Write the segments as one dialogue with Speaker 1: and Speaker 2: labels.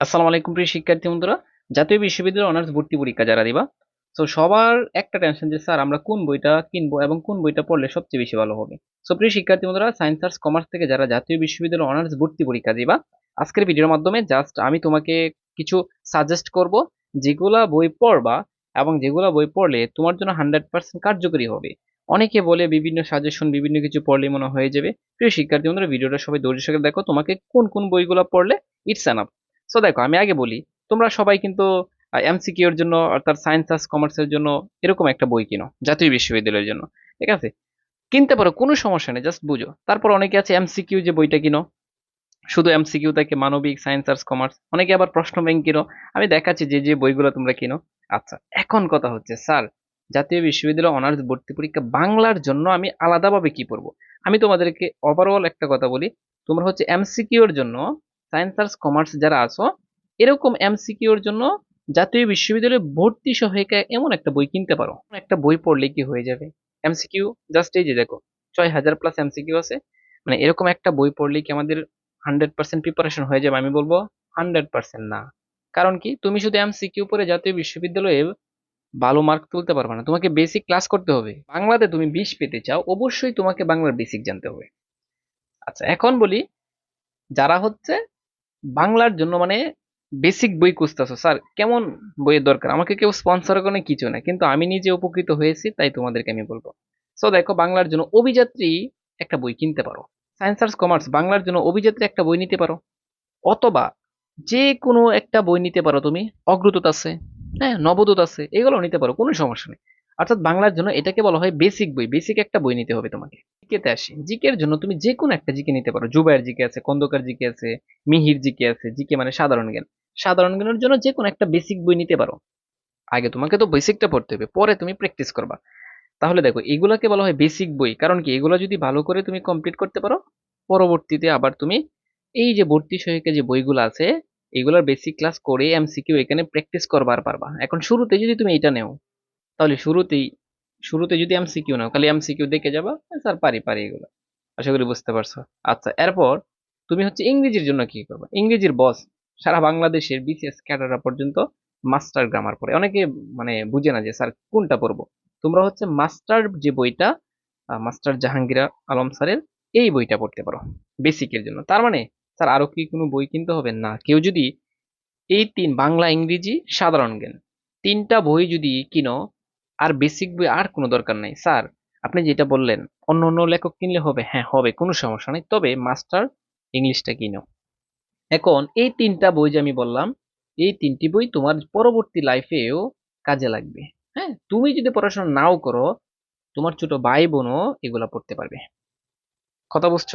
Speaker 1: আসসালামু আলাইকুম প্রিয় শিক্ষার্থী বন্ধুরা, জাতীয় বিশ্ববিদ্যালয়ের অনার্স ভর্তি পরীক্ষা যারা দিবা, তো সবার একটা টেনশন যে, স্যার, আমরা কোন বইটা কিনবো এবং কোন বইটা পড়লে সবচেয়ে বেশি ভালো হবে? সো প্রিয় শিক্ষার্থী বন্ধুরা সায়েন্স আর্টস কমার্স থেকে যারা জাতীয় বিশ্ববিদ্যালয় অনার্স ভর্তি পরীক্ষা দিবা, আজকের ভিডিওর মাধ্যমে জাস্ট আমি তোমাকে কিছু সাজেস্ট করব, যেগুলা বই পড়বা এবং যেগুলা বই পড়লে তোমার জন্য হান্ড্রেড পার্সেন্ট কার্যকরী হবে। অনেকে বলে বিভিন্ন সাজেশন বিভিন্ন কিছু পড়লে মনে হয়ে যাবে প্রিয় শিক্ষার্থী বন্ধুরা, ভিডিওটা সবাই ধৈর্য সহকারে দেখো, তোমাকে কোন কোন বইগুলো পড়লে ইটস এনাফ সো দেখো, আমি আগে বলি, তোমরা সবাই কিন্তু এমসিকিউ এর জন্য, অর্থাৎ সায়েন্স আর্টস কমার্সের জন্য এরকম একটা বই কিনো, জাতীয় বিশ্ববিদ্যালয়ের জন্য, ঠিক আছে? কিনতে পারো, কোনো সমস্যা নেই জাস্ট বুঝো। তারপর অনেকে আছে এমসিকিউ যে বইটা কিনো, শুধু এমসিকিউ থাকে মানবিক সায়েন্স আর্টস কমার্স অনেকে আবার প্রশ্ন ব্যাংক কিনো, আমি দেখাচ্ছি যে যে বইগুলো তোমরা কিনো। আচ্ছা এখন কথা হচ্ছে, স্যার, জাতীয় বিশ্ববিদ্যালয় অনার্স ভর্তি পরীক্ষা বাংলার জন্য আমি আলাদাভাবে কি পড়ব? আমি তোমাদেরকে ওভারঅল একটা কথা বলি, তোমরা হচ্ছে এমসিকিউ এর জন্য সায়েন্স আর্টস কমার্স যারা আছো, এরকম এমসিকিউর জন্য জাতীয় বিশ্ববিদ্যালয়ে ভর্তি সহায়িকা এমন একটা বই কিনতে পারো। একটা বই পড়লে কি হয়ে যাবে? এমসিকিউ জাস্ট এই যে দেখো, ছয় হাজার প্লাস এমসিকিউ আছে। মানে এরকম একটা বই পড়লে কি আমাদের হান্ড্রেড পার্সেন্ট প্রিপারেশন হয়ে যাবে? আমি বলব হান্ড্রেড পার্সেন্ট না। কারণ কি? তুমি শুধু এমসিকিউ পড়ে জাতীয় বিশ্ববিদ্যালয়ে ভালো মার্ক তুলতে পারবে না। তোমাকে বেসিক ক্লাস করতে হবে। বাংলাতে তুমি বিশ পেতে চাও, অবশ্যই তোমাকে বাংলার বেসিক জানতে হবে। আচ্ছা এখন বলি, যারা হচ্ছে বাংলার জন্য মানে বেসিক বই খুঁজতেছো। স্যার, কেমন বইয়ের দরকার? আমাকে কেউ স্পন্সর করে কিছু না, কিন্তু আমি নিজে উপকৃত হয়েছি, তাই তোমাদেরকে আমি বলব। সো দেখো, বাংলার জন্য অভিযাত্রী একটা বই কিনতে পারো। সায়েন্স আর্টস কমার্স বাংলার জন্য অভিযাত্রী একটা বই নিতে পারো। অথবা যে কোনো একটা বই নিতে পারো তুমি, অগ্রদূত আছে হ্যাঁ নবদূত আছে এগুলো নিতে পারো, কোনো সমস্যা নেই। অর্থাৎ বাংলার জন্য এটাকে বলা হয় বেসিক বই। বেসিক একটা বই নিতে হবে তোমাকে। জিকেতে আসি। জিকের জন্য তুমি যে কোনো একটা জিকে নিতে পারো। জুবাইয়ের জিকে আছে, কন্দকার জিকে আছে, মিহির জিকে আছে। জিকে মানে সাধারণ জ্ঞান। সাধারণ জ্ঞানের জন্য যে কোনো একটা বেসিক বই নিতে পারো। আগে তোমাকে তো বেসিকটা পড়তে হবে, পরে তুমি প্র্যাকটিস করবা। তাহলে দেখো, এগুলাকে বলা হয় বেসিক বই। কারণ কি? এগুলো যদি ভালো করে তুমি কমপ্লিট করতে পারো, পরবর্তীতে আবার তুমি এই যে ভর্তি সহায়িকা যে বইগুলো আছে, এগুলোর বেসিক ক্লাস করে এমসিকিউ এখানে প্র্যাকটিস করবার পারবা। এখন শুরুতে যদি তুমি এটা নেও তাহলে শুরুতেই, শুরুতে যদি এমসিকিউ নাও খালি এমসিকিউ দেখে যাবা স্যার পারি পারি এগুলো। আশা করি বুঝতে পারছ। আচ্ছা এরপর তুমি হচ্ছে ইংরেজির জন্য কি করবে? ইংরেজির বস সারা বাংলাদেশের বিসিএস ক্যাডাররা পর্যন্ত মাস্টার গ্রামার পড়ে। অনেকে মানে বুঝে না যে, স্যার, কোনটা পড়ব? তোমরা হচ্ছে মাস্টার যে বইটা মাস্টার জাহাঙ্গীর আলম স্যারের, এই বইটা পড়তে পারো বেসিকের জন্য। তার মানে স্যার, আরও কি কোনো বই কিনতে হবে? না, কেউ যদি এই তিন, বাংলা, ইংরেজি সাধারণ জ্ঞান, তিনটা বই যদি কিনো আর বেসিক বই আর কোনো দরকার নাই। স্যার, আপনি যেটা বললেন, অন্য অন্য লেখক কিনলে হবে। হ্যাঁ হবে, কোনো সমস্যা নেই। তবে মাস্টার ইংলিশটা কিনো। এখন এই তিনটা বই যে আমি বললাম, এই তিনটি বই তোমার পরবর্তী লাইফেও কাজে লাগবে। হ্যাঁ তুমি যদি পড়াশোনা নাও করো, তোমার ছোট ভাই বোনও এগুলা পড়তে পারবে। কথা বুঝছ?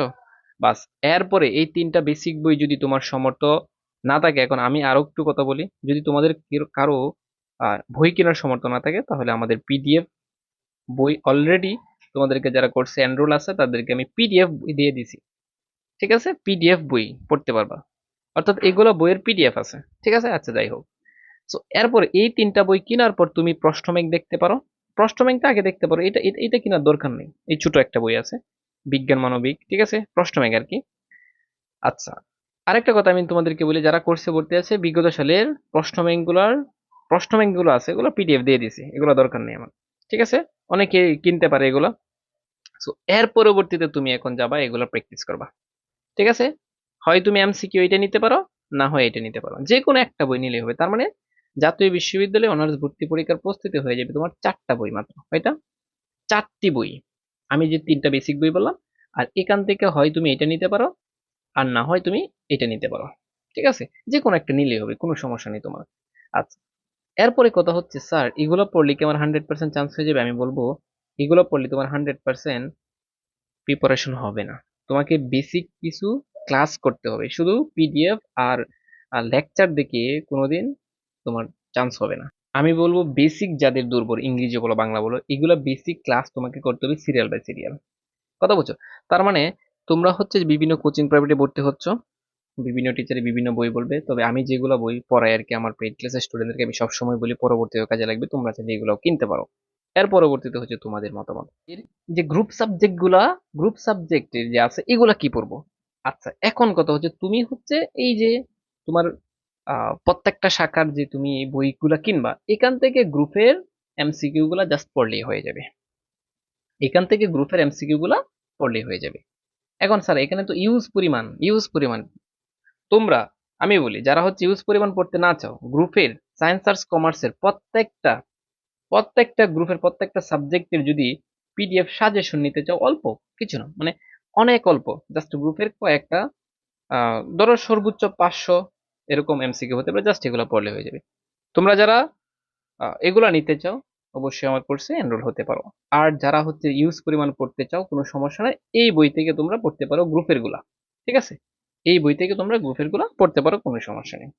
Speaker 1: বাস, এরপরে এই তিনটা বেসিক বই যদি তোমার সমর্থ না থাকে, এখন আমি আরও একটু কথা বলি। যদি তোমাদের কারও বই কেনার সমর্থ না থাকে, তাহলে আমাদের পিডিএফ বই অলরেডি তোমাদেরকে যারা কোর্সে এনরোল আছে, তাদেরকে আমি পিডিএফ দিয়ে দিছি। ঠিক আছে? পিডিএফ বই পড়তে পারবা। অর্থাৎ এগুলো বইয়ের পিডিএফ আছে। ঠিক আছে? আচ্ছা যাই হোক। সো এরপর এই তিনটা বই কেনার পর তুমি প্রশ্ন ব্যাংক দেখতে পারো। প্রশ্ন ব্যাংকটা আগে দেখতে পারো। এটা এটা কেনার দরকার নেই। এই ছোট একটা বই আছে। বিজ্ঞান, মানবিক। ঠিক আছে? প্রশ্ন ব্যাংক আর কি। আচ্ছা আরেকটা কথা আমি তোমাদেরকে বলি, যারা কোর্সে ভর্তি আছে, বিগত সালের প্রশ্ন ব্যাংকগুলোর প্রশ্ন ব্যাংকগুলো আছে, এগুলো পিডিএফ দিয়ে দিছি, এগুলো দরকার নেই আমার। ঠিক আছে? অনেকে কিনতে পারে এগুলো। সো এর পরবর্তীতে তুমি এখন যাবা, এগুলো প্র্যাকটিস করবা। ঠিক আছে? হয় তুমি এমসিকিউ এটা নিতে পারো, না হয় এটা নিতে পারো। যে কোনো একটা বই নিলেই হবে। তার মানে জাতীয় বিশ্ববিদ্যালয়ে অনার্স ভর্তি পরীক্ষার প্রস্তুতি হয়ে যাবে তোমার চারটা বই মাত্র এটা চারটি বই। আমি যে তিনটা বেসিক বই বললাম, আর এখান থেকে হয় তুমি এটা নিতে পারো, আর না হয় তুমি এটা নিতে পারো। ঠিক আছে? যে কোনো একটা নিলেই হবে, কোনো সমস্যা নেই তোমার। আচ্ছা এরপরে কথা হচ্ছে, স্যার, এগুলো পড়লে কি আমার হান্ড্রেড পার্সেন্ট চান্স হয়ে যাবে? আমি বলব, এগুলো পড়লে তোমার হান্ড্রেড পার্সেন্ট প্রিপারেশন হবে না। তোমাকে বেসিক কিছু ক্লাস করতে হবে। শুধু পিডিএফ আর লেকচার দেখে কোনোদিন তোমার চান্স হবে না। আমি বলব বেসিক যাদের দুর্বল, ইংরেজি বলো, বাংলা বলো, এগুলো বেসিক ক্লাস তোমাকে করতে হবে সিরিয়াল বাই সিরিয়াল কথা বলছো? তার মানে তোমরা হচ্ছে বিভিন্ন কোচিং প্রাইভেটে ভর্তি হচ্ছ। বিভিন্ন টিচারে বিভিন্ন বই বলবে। তবে আমি যেগুলো বই পড়াই আর কি আমার পেড ক্লাসের স্টুডেন্টদেরকে আমি সবসময় বলি পরবর্তীতে কাজে লাগবে, তোমরা চাইলে এগুলো কিনতে পারো। এর পরবর্তীতে হচ্ছে তোমাদের মতামত। এর যে গ্রুপ সাবজেক্টগুলা গ্রুপ সাবজেক্টের যে আছে, এগুলা কি পড়ব? আচ্ছা এখন কথা হচ্ছে তুমি হচ্ছে এই যে তোমার প্রত্যেকটা শাখার যে তুমি বইগুলা কিনবা, এখান থেকে গ্রুপের এমসিকিউ গুলা জাস্ট পড়লেই হয়ে যাবে। এখান থেকে গ্রুপের এমসিকিউ গুলা পড়লেই হয়ে যাবে। এখন স্যার এখানে তো ইউজ পরিমাণ ইউজ পরিমাণ তোমরা, আমি বলি, যারা হচ্ছে ইউজ পরিমাণ পড়তে না চাও গ্রুপের সায়েন্স আর্টস কমার্সের প্রত্যেকটা প্রত্যেকটা গ্রুপের প্রত্যেকটা সাবজেক্টের যদি পিডিএফ সাজেশন নিতে চাও, অল্প, কিছু না মানে অনেক অল্প জাস্ট গ্রুপের কয়েকটা ধরো সর্বোচ্চ পাঁচশো এরকম এমসিকিউ হতে পারে জাস্ট এগুলো পড়লে হয়ে যাবে। তোমরা যারা এগুলা নিতে চাও, অবশ্যই আমার কোর্সে এনরোল হতে পারো। আর যারা হচ্ছে ইউজ পরিমাণ পড়তে চাও, কোনো সমস্যা নাই, এই বই থেকে তোমরা পড়তে পারো গ্রুপেরগুলা, ঠিক আছে? এই বই থেকে তোমরা গ্রুপেরগুলা পড়তে পারো কোনো সমস্যা নেই।